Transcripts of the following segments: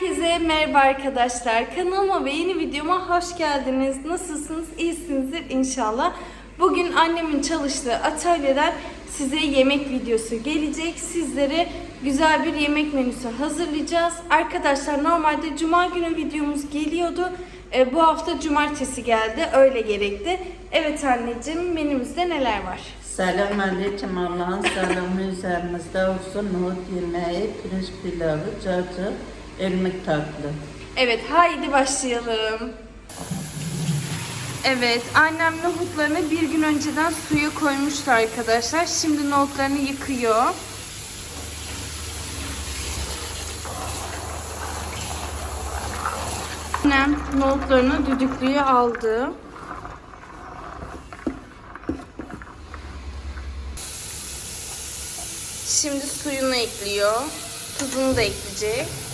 Herkese merhaba arkadaşlar. Kanalıma ve yeni videoma hoş geldiniz. Nasılsınız? İyisinizdir inşallah. Bugün annemin çalıştığı atölyeden size yemek videosu gelecek. Sizlere güzel bir yemek menüsü hazırlayacağız. Arkadaşlar normalde cuma günü videomuz geliyordu. E, bu hafta cumartesi geldi. Öyle gerekti. Evet anneciğim menümüzde neler var? Selam aleyküm Allah'ın selamı üzerimizde olsun. Nohut yemeği, pirinç pilavı, cacık, irmik tatlı. Evet, haydi başlayalım. Evet, annem nohutlarını bir gün önceden suya koymuştu arkadaşlar. Şimdi nohutlarını yıkıyor. Annem nohutlarını düdüklüye aldı. Şimdi suyunu ekliyor. Tuzunu da ekleyecek.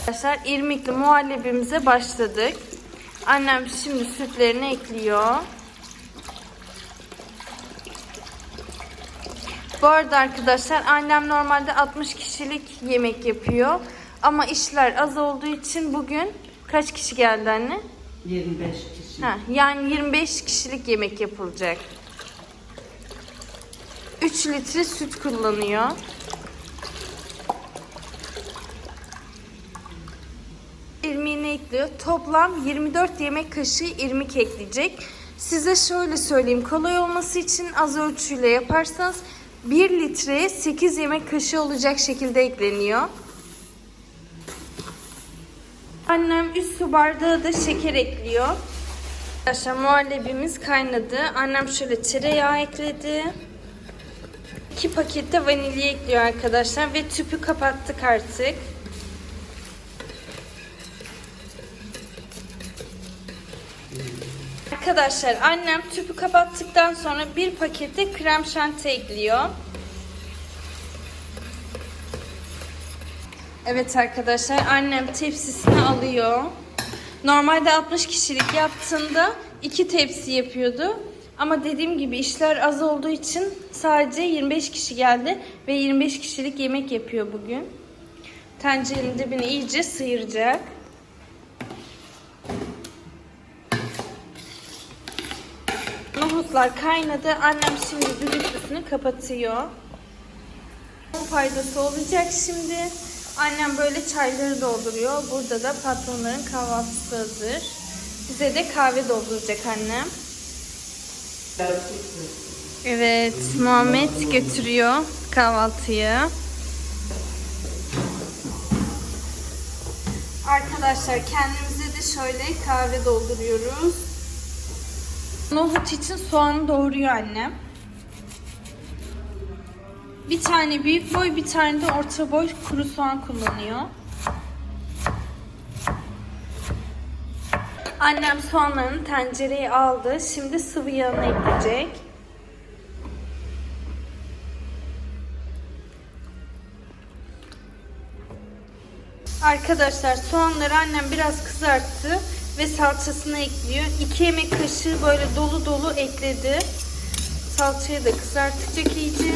Arkadaşlar irmikli muhallebimize başladık. Annem şimdi sütlerini ekliyor. Bu arada arkadaşlar annem normalde 60 kişilik yemek yapıyor. Ama işler az olduğu için bugün kaç kişi geldi anne? 25 kişi. Ha, yani 25 kişilik yemek yapılacak. 3 litre süt kullanıyor. İrmiğini ekliyor. Toplam 24 yemek kaşığı irmik ekleyecek. Size şöyle söyleyeyim. Kolay olması için az ölçüyle yaparsanız 1 litreye 8 yemek kaşığı olacak şekilde ekleniyor. Annem 3 su bardağı da şeker ekliyor. Arkadaşlar muhallebimiz kaynadı. Annem şöyle tereyağı ekledi. 2 pakette vanilya ekliyor arkadaşlar ve tüpü kapattık artık. Arkadaşlar annem tüpü kapattıktan sonra bir pakette krem şanti ekliyor. Evet arkadaşlar annem tepsisini alıyor. Normalde 60 kişilik yaptığında iki tepsi yapıyordu. Ama dediğim gibi işler az olduğu için sadece 25 kişi geldi ve 25 kişilik yemek yapıyor bugün. Tencerenin dibini iyice sıyıracak. Nohutlar kaynadı. Annem şimdi düdüklüsünü kapatıyor. Onun faydası olacak şimdi. Annem böyle çayları dolduruyor. Burada da patronların kahvaltısı hazır. Bize de kahve dolduracak annem. Evet, Muhammed götürüyor kahvaltıyı. Arkadaşlar kendimize de şöyle kahve dolduruyoruz. Nohut için soğanı doğruyor annem. Bir tane büyük boy, bir tane de orta boy kuru soğan kullanıyor. Annem soğanlarını tencereye aldı. Şimdi sıvı yağını ekleyecek. Arkadaşlar soğanları annem biraz kızarttı ve salçasını ekliyor. 2 yemek kaşığı böyle dolu dolu ekledi. Salçayı da kızartacak iyice.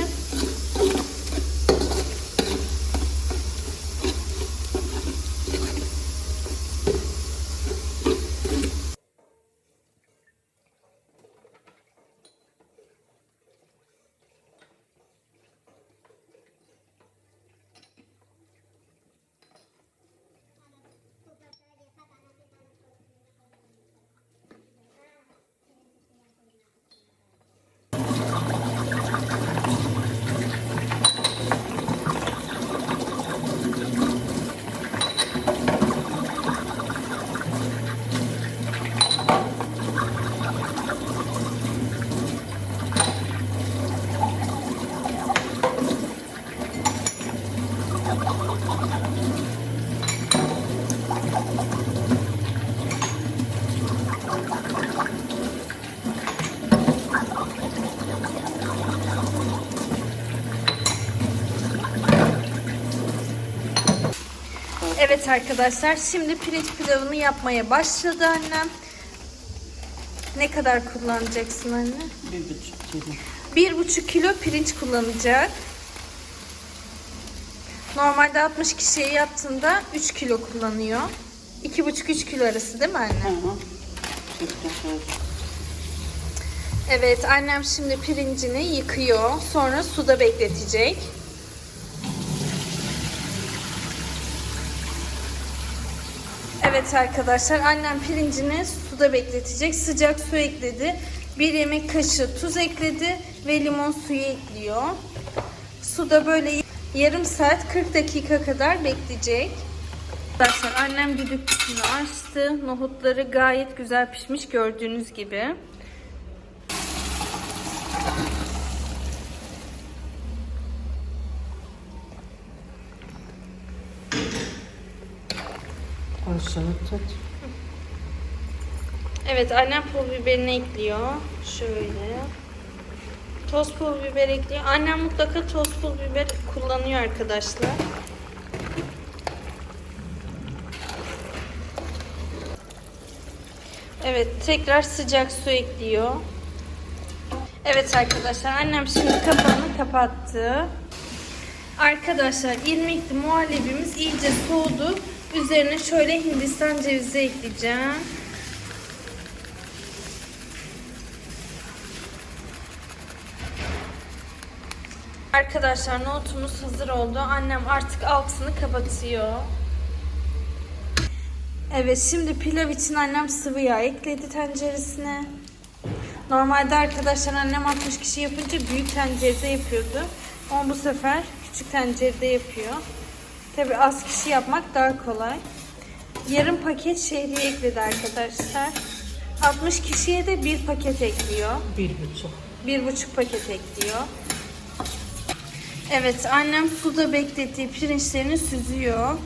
Evet arkadaşlar şimdi pirinç pilavını yapmaya başladı annem. Ne kadar kullanacaksın anne? Bir buçuk kilo. 1,5 kilo pirinç kullanacak. Normalde 60 kişiye yaptığında 3 kilo kullanıyor. 2,5-3 kilo arası değil mi anne? Evet annem şimdi pirincini yıkıyor. Sonra suda bekletecek. Evet arkadaşlar annem pirincini suda bekletecek. Sıcak su ekledi. Bir yemek kaşığı tuz ekledi ve limon suyu ekliyor. Suda böyle yarım saat 40 dakika kadar bekleyecek. Arkadaşlar annem düdüklüsünü açtı. Nohutları gayet güzel pişmiş gördüğünüz gibi. Aşağı tut. Evet annem pul biberini ekliyor. Şöyle. Toz pul biber ekliyor. Annem mutlaka toz pul biber kullanıyor arkadaşlar. Evet tekrar sıcak su ekliyor. Evet arkadaşlar annem şimdi kapağını kapattı. Arkadaşlar irmikli muhallebimiz iyice soğudu. Üzerine şöyle hindistan cevizi ekleyeceğim. Arkadaşlar nohutumuz hazır oldu. Annem artık altını kapatıyor. Evet şimdi pilav için annem sıvı yağ ekledi tenceresine. Normalde arkadaşlar annem 60 kişi yapınca büyük tencerede yapıyordu. Ama bu sefer küçük tencerede yapıyor. Tabi az kişi yapmak daha kolay. Yarım paket şehriye ekledi arkadaşlar. 60 kişiye de bir paket ekliyor. Bir buçuk. Bir buçuk paket ekliyor. Evet annem suda beklettiği pirinçlerini süzüyor.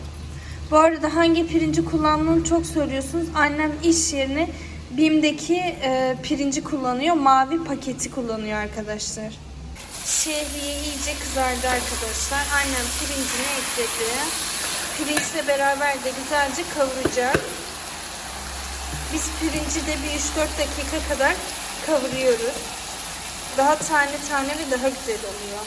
Bu arada hangi pirinci kullandığını çok soruyorsunuz. Annem iş yerine BİM'deki e, pirinci kullanıyor. Mavi paketi kullanıyor arkadaşlar. Şehriye iyice kızardı arkadaşlar. Annem pirincini ekledi. Pirinçle beraber de güzelce kavuracak. Biz pirinci de bir 3-4 dakika kadar kavuruyoruz. Daha tane tane ve daha güzel oluyor.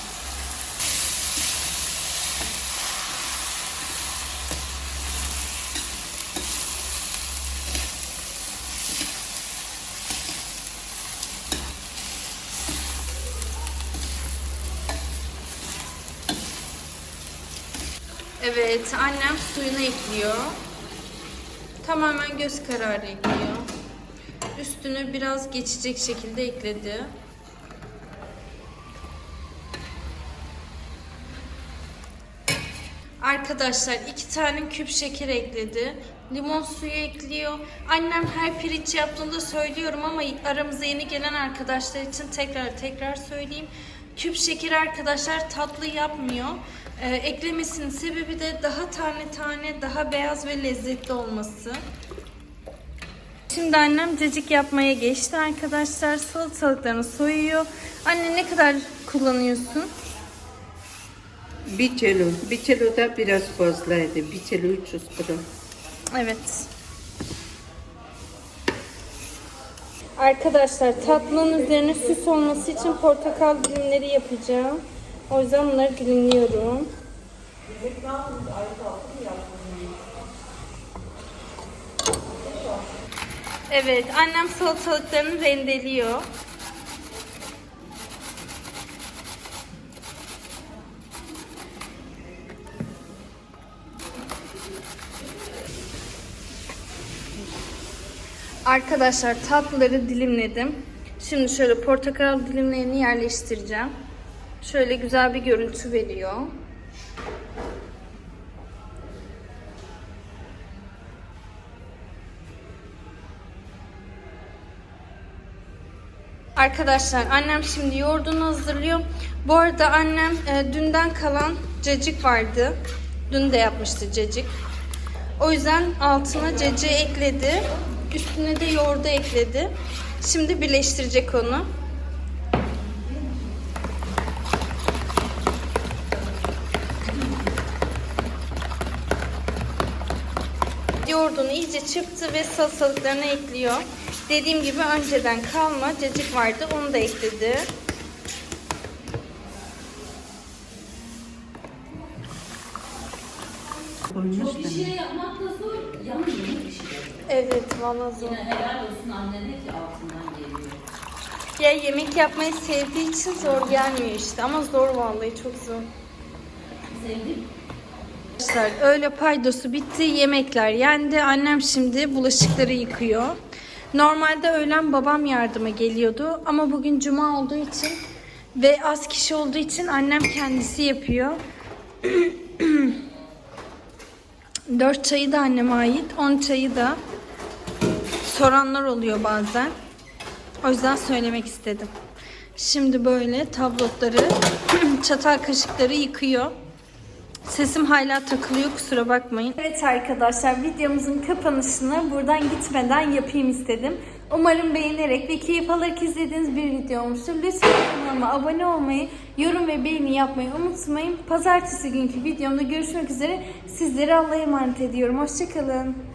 Evet, annem suyunu ekliyor. Tamamen göz kararı ekliyor. Üstünü biraz geçecek şekilde ekledi. Arkadaşlar iki tane küp şeker ekledi. Limon suyu ekliyor. Annem her pirinç yaptığında söylüyorum ama aramıza yeni gelen arkadaşlar için tekrar tekrar söyleyeyim. Küp şeker arkadaşlar tatlı yapmıyor. Ee, eklemesinin sebebi de daha tane tane daha beyaz ve lezzetli olması. Şimdi annem cacık yapmaya geçti arkadaşlar. Salatalıklarını soyuyor. Anne ne kadar kullanıyorsun? Bir kilo. Bir kilo da biraz fazlaydı. Bir kilo 300 gram. Evet. Arkadaşlar tatlının üzerine süs olması için portakal dilimleri yapacağım. O yüzden bunları dilimliyorum. Evet, annem salatalıklarını rendeliyor. Arkadaşlar tatlıları dilimledim. Şimdi şöyle portakal dilimlerini yerleştireceğim. Şöyle güzel bir görüntü veriyor. Arkadaşlar annem şimdi yoğurdunu hazırlıyor. Bu arada annem e, dünden kalan cacık vardı. Dün de yapmıştı cacık. O yüzden altına cacığı ekledi. Üstüne de yoğurdu ekledi. Şimdi birleştirecek onu. Yoğurdunu iyice çırptı ve salatalıklarını ekliyor. Dediğim gibi önceden kalma cacık vardı onu da ekledi. Çok bir şey yapmak Evet valla zor. Yine helal olsun annene ki altından geliyor. Ya yemek yapmayı sevdiği için zor gelmiyor işte ama zor vallahi çok zor. Sevdim. Arkadaşlar öğle paydosu bitti. Yemekler yendi. Annem şimdi bulaşıkları yıkıyor. Normalde öğlen babam yardıma geliyordu ama bugün cuma olduğu için ve az kişi olduğu için annem kendisi yapıyor. 4 çayı da anneme ait. 10 çayı da soranlar oluyor bazen. O yüzden söylemek istedim. Şimdi böyle tablotları, çatal kaşıkları yıkıyor. Sesim hala takılıyor kusura bakmayın. Evet arkadaşlar videomuzun kapanışını buradan gitmeden yapayım istedim. Umarım beğenerek ve keyif alarak izlediğiniz bir video olmuştur. Lütfen kanalıma abone olmayı, yorum ve beğeni yapmayı unutmayın. Pazartesi günkü videomda görüşmek üzere. Sizleri Allah'a emanet ediyorum. Hoşçakalın.